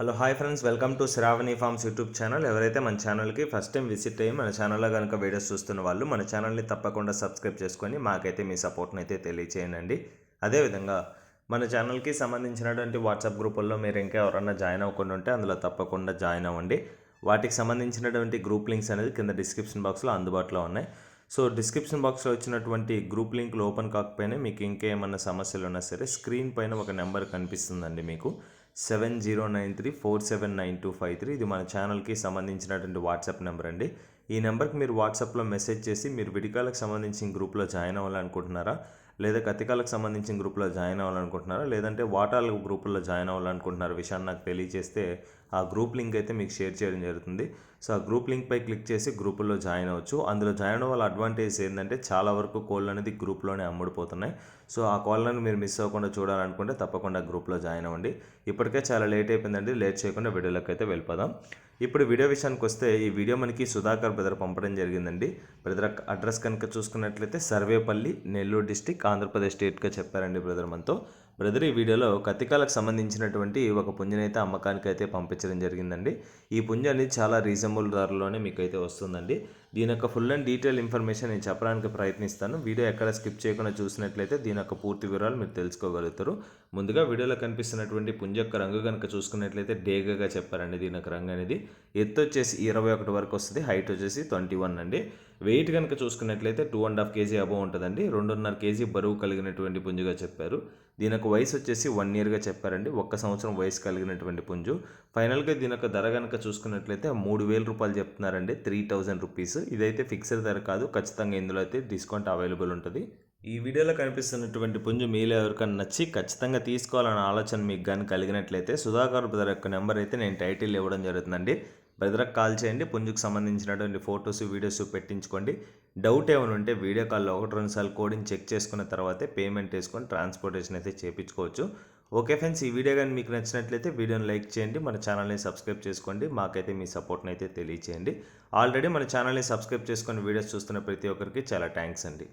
Hello hi friends. Welcome to Sravani farms YouTube channel. ఎవరైతే మన ఛానల్కి ఫస్ట్ టైం విజిట్ అయ్యి మన ఛానల్లో కనుక వీడియోస్ చూస్తున్న వాళ్ళు మన ఛానల్ని తప్పకుండా సబ్స్క్రైబ్ చేసుకొని మాకైతే మీ సపోర్ట్ని అయితే తెలియచేయండి అదేవిధంగా మన ఛానల్కి సంబంధించినటువంటి వాట్సాప్ గ్రూపుల్లో మీరు ఇంకా ఎవరన్నా జాయిన్ అవ్వకుండా ఉంటే అందులో తప్పకుండా జాయిన్ అవ్వండి. వాటికి సంబంధించినటువంటి గ్రూప్ లింక్స్ అనేది కింద డిస్క్రిప్షన్ బాక్స్లో అందుబాటులో ఉన్నాయి. సో డిస్క్రిప్షన్ బాక్స్లో వచ్చినటువంటి గ్రూప్ లింక్లు ఓపెన్ కాకపోయినా మీకు ఇంకేమన్నా సమస్యలు ఉన్నా సరే స్క్రీన్ పైన ఒక నెంబర్ కనిపిస్తుందండి మీకు. Seven zero nine three four seven nine two five three ఇది మన ఛానల్కి సంబంధించినటువంటి వాట్సాప్ నెంబర్ అండి. ఈ నెంబర్కి మీరు వాట్సాప్లో మెసేజ్ చేసి మీరు విడికాలకు సంబంధించిన గ్రూప్లో జాయిన్ అవ్వాలనుకుంటున్నారా? లేదా కతికాలకు సంబంధించిన గ్రూప్లో జాయిన్ అవ్వాలనుకుంటున్నారా? లేదంటే వాటాల గ్రూపుల్లో జాయిన్ అవ్వాలనుకుంటున్నారా? విషయాన్ని నాకు తెలియజేస్తే ఆ గ్రూప్ లింక్ అయితే మీకు షేర్ చేయడం జరుగుతుంది. సో ఆ గ్రూప్ లింక్పై క్లిక్ చేసి గ్రూపుల్లో జాయిన్ అవ్వచ్చు. అందులో జాయిన్ అవ్వడం వల్ల అడ్వాంటేజ్ ఏంటంటే చాలా వరకు కోళ్ళు అనేది గ్రూప్లోనే అమ్ముడుపోతున్నాయి. సో ఆ కోళ్ళను మీరు మిస్ అవ్వకుండా చూడాలనుకుంటే తప్పకుండా గ్రూప్లో జాయిన్ అవ్వండి. ఇప్పటికే చాలా లేట్ అయిపోయిందండి. లేట్ చేయకుండా వీడియోలోకి అయితే వెళ్ళిపోదాం. ఇప్పుడు వీడియో విషయానికి వస్తే ఈ వీడియో మనకి సుధాకర్ బ్రదర్ పంపడం జరిగిందండి. బ్రదర్ అడ్రస్ కనుక చూసుకున్నట్లయితే సర్వేపల్లి నెల్లూరు డిస్టిక్ ఆంధ్రప్రదేశ్ స్టేట్గా చెప్పారండి బ్రదర్ మనతో. బ్రదర్ ఈ వీడియోలో కతికాలకు సంబంధించినటువంటి ఒక పుంజనైతే అమ్మకానికి అయితే పంపించడం జరిగిందండి. ఈ పుంజ అనేది చాలా రీజనబుల్ ధరలోనే మీకు అయితే వస్తుందండి. దీని యొక్క ఫుల్ అండ్ డీటెయిల్ ఇన్ఫర్మేషన్ నేను చెప్పడానికి ప్రయత్నిస్తాను. వీడియో ఎక్కడ స్కిప్ చేయకుండా చూసినట్లయితే దీని యొక్క పూర్తి వివరాలు మీరు తెలుసుకోగలుగుతారు. ముందుగా వీడియోలో కనిపిస్తున్నటువంటి పుంజ యొక్క రంగు కనుక చూసుకున్నట్లయితే డేగగా చెప్పారండి దీని యొక్క రంగు అనేది. ఎత్తు వచ్చేసి ఇరవై ఒకటి వరకు వస్తుంది హైట్ వచ్చేసి ట్వంటీ వన్ అండి. వెయిట్ కనుక చూసుకున్నట్లయితే two and half KG above ఉంటుందండి. రెండున్నర కేజీ బరువు కలిగినటువంటి పుంజుగా చెప్పారు. దీని యొక్క వయసు వచ్చేసి వన్ ఇయర్గా చెప్పారండి. ఒక్క సంవత్సరం వయసు కలిగినటువంటి పుంజు. ఫైనల్గా దీని యొక్క ధర కనుక చూసుకున్నట్లయితే మూడు వేల రూపాయలు చెప్తున్నారండి. త్రీ థౌజండ్ రూపీస్ ఇదైతే ఫిక్స్డ్ ధర కాదు. ఖచ్చితంగా ఇందులో అయితే డిస్కౌంట్ అవైలబుల్ ఉంటుంది. ఈ వీడియోలో కనిపిస్తున్నటువంటి పుంజు మీలో ఎవరికైనా నచ్చి ఖచ్చితంగా తీసుకోవాలన్న ఆలోచన మీకు కానీ కలిగినట్లయితే సుధాకర్ బ్రదర్ యొక్క నెంబర్ అయితే నేను టైటిల్ ఇవ్వడం జరుగుతుందండి. బ్రదర్కి కాల్ చేయండి. పుంజుకు సంబంధించినటువంటి ఫొటోస్ వీడియోస్ పెట్టించుకోండి. డౌట్ ఏమైనా ఉంటే వీడియో కాల్లో ఒకటి రెండు సార్లు కోడింగ్ చెక్ చేసుకున్న తర్వాతే పేమెంట్ వేసుకొని ట్రాన్స్పోర్టేషన్ అయితే చేయించుకోవచ్చు ఓకే ఫ్రెండ్స్ ఈ వీడియో కానీ మీకు నచ్చినట్లయితే వీడియోని లైక్ చేయండి. మన ఛానల్ని సబ్స్క్రైబ్ చేసుకోండి. మాకైతే మీ సపోర్ట్ని అయితే తెలియచేయండి. ఆల్రెడీ మన ఛానల్ని సబ్స్క్రైబ్ చేసుకొని వీడియోస్ చూస్తున్న ప్రతి ఒక్కరికి చాలా థ్యాంక్స్ అండి.